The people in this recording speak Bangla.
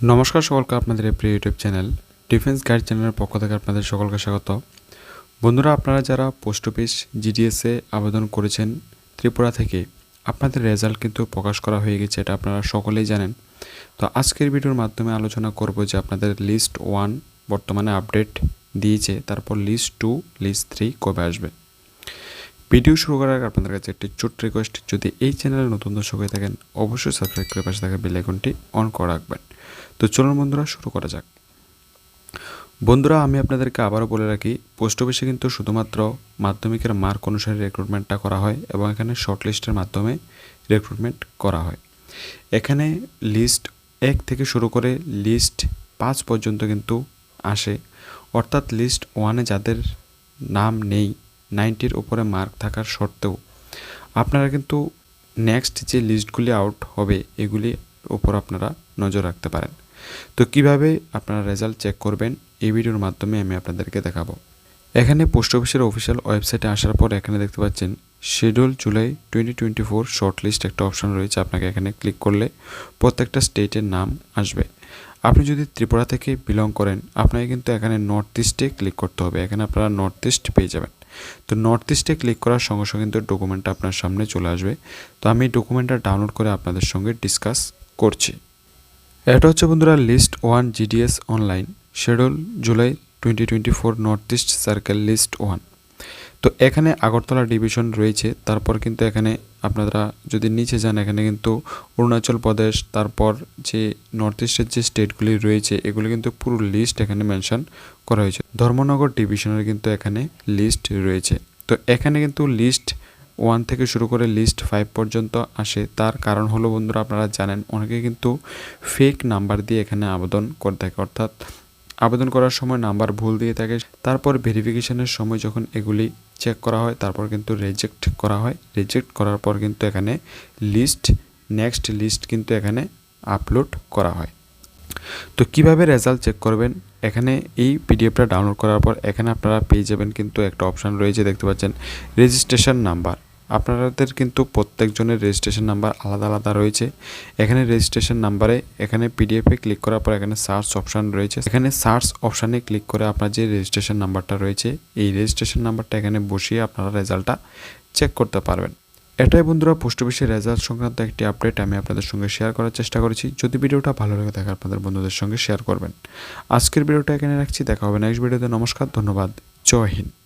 নমস্কার সকলকে আপনাদের প্রিয় ইউটিউব চ্যানেল ডিফেন্স গাইড চ্যানেলের পক্ষ থেকে আপনাদের সকলকে স্বাগত। বন্ধুরা, আপনারা যারা পোস্ট অফিস জিডিএসে আবেদন করেছেন ত্রিপুরা থেকে, আপনাদের রেজাল্ট কিন্তু প্রকাশ করা হয়ে গেছে, এটা আপনারা সকলেই জানেন। তো আজকের ভিডিওর মাধ্যমে আলোচনা করব যে আপনাদের লিস্ট ওয়ান বর্তমানে আপডেট দিয়েছে, তারপর লিস্ট টু লিস্ট থ্রি কবে আসবে। ভিডিও শুরু করার আগে আপনাদের কাছে একটি ছোট্ট রিকোয়েস্ট যদি এই চ্যানেলে নতুন দর্শক হয়ে থাকেন, অবশ্যই সাবস্ক্রাইব করে পাশে থাকা বেল আইকনটি অন করে রাখবেন। তো চলুন বন্ধুরা, শুরু করা যাক। বন্ধুরা, আমি আপনাদেরকে আবারও বলে রাখি, পোস্ট অফিসে কিন্তু শুধুমাত্র মাধ্যমিকের মার্ক অনুসারে রিক্রুটমেন্টটা করা হয় এবং এখানে শর্ট লিস্টের মাধ্যমে রিক্রুটমেন্ট করা হয়। এখানে লিস্ট এক থেকে শুরু করে লিস্ট পাঁচ পর্যন্ত কিন্তু আসে। অর্থাৎ লিস্ট ওয়ানে যাদের নাম নেই নাইনটির উপরে মার্ক থাকার সত্ত্বেও আপনারা কিন্তু নেক্সট যে লিস্টগুলি আউট হবে, এগুলির উপর আপনারা নজর রাখতে পারেন। তো কীভাবে আপনারা রেজাল্ট চেক করবেন, এই ভিডিওর মাধ্যমে আমি আপনাদেরকে দেখাবো। এখানে পোস্ট অফিসের অফিসিয়াল ওয়েবসাইটে আসার পর এখানে দেখতে পাচ্ছেন schedule July twenty twenty four shortlist একটা অপশন রয়েছে, আপনাকে এখানে ক্লিক করলে প্রত্যেকটা স্টেটের নাম আসবে। আপনি যদি ত্রিপুরা থেকে বিলং করেন, আপনাকে কিন্তু এখানে নর্থ ইস্টে ক্লিক করতে হবে, এখানে আপনারা নর্থ ইস্ট পেয়ে যাবেন। তো নর্থ ইস্টে ক্লিক করার সঙ্গে সঙ্গে কিন্তু ডকুমেন্টটা আপনার সামনে চলে আসবে। তো আমি ডকুমেন্টটা ডাউনলোড করে আপনাদের সঙ্গে ডিসকাস করছি। এটা হচ্ছে বন্ধুরা list one GDS online schedule July twenty twenty four North East circle list one তো এখানে আগরতলা ডিভিশন রয়েছে, তারপর কিন্তু এখানে আপনারা যদি নিচে যান, এখানে কিন্তু অরুণাচল প্রদেশ, তারপর যে নর্থ ইস্টের যে স্টেটগুলি রয়েছে, এগুলি কিন্তু পুরো লিস্ট এখানে মেনশন করা হয়েছে। ধর্মনগর ডিভিশনের কিন্তু এখানে লিস্ট রয়েছে। তো এখানে কিন্তু লিস্ট ওয়ান থেকে শুরু করে লিস্ট ফাইভ পর্যন্ত আসে। তার কারণ হলো বন্ধুরা, আপনারা জানেন, অনেকে কিন্তু ফেক নাম্বার দিয়ে এখানে আবেদন করে থাকে। অর্থাৎ আবেদন করার সময় নাম্বার ভুল দিয়ে থাকে। তারপর ভেরিফিকেশনের সময় যখন এগুলি চেক করা হয়, তারপর কিন্তু রেজেক্ট করা হয়। রেজেক্ট করার পর কিন্তু এখানে লিস্ট নেক্সট লিস্ট কিন্তু এখানে আপলোড করা হয়। তো কীভাবে রেজাল্ট চেক করবেন? এখানে এই পিডিএফটা ডাউনলোড করার পর এখানে আপনারা পেয়ে যাবেন কিন্তু একটা অপশান রয়েছে, দেখতে পাচ্ছেন রেজিস্ট্রেশন নাম্বার আপনাদের কিন্তু প্রত্যেকজনের রেজিস্ট্রেশন নাম্বার আলাদা আলাদা রয়েছে। এখানে রেজিস্ট্রেশন নাম্বারে এখানে পিডিএফে ক্লিক করার পর এখানে সার্চ অপশান রয়েছে। এখানে সার্চ অপশানে ক্লিক করে আপনার যে রেজিস্ট্রেশন নাম্বারটা রয়েছে, এই রেজিস্ট্রেশন নাম্বারটা এখানে বসিয়ে আপনারা রেজাল্টটা চেক করতে পারবেন। এটাই বন্ধুরা পোস্ট অফিসের রেজাল্ট সংক্রান্ত একটি আপডেট আমি আপনাদের সঙ্গে শেয়ার করার চেষ্টা করেছি। যদি ভিডিওটা ভালো লাগে থাকে, আপনাদের বন্ধুদের সঙ্গে শেয়ার করবেন। আজকের ভিডিওটা এখানে রাখছি। দেখা হবে নেক্সট ভিডিওতে নমস্কার, ধন্যবাদ। জয় হিন্দ।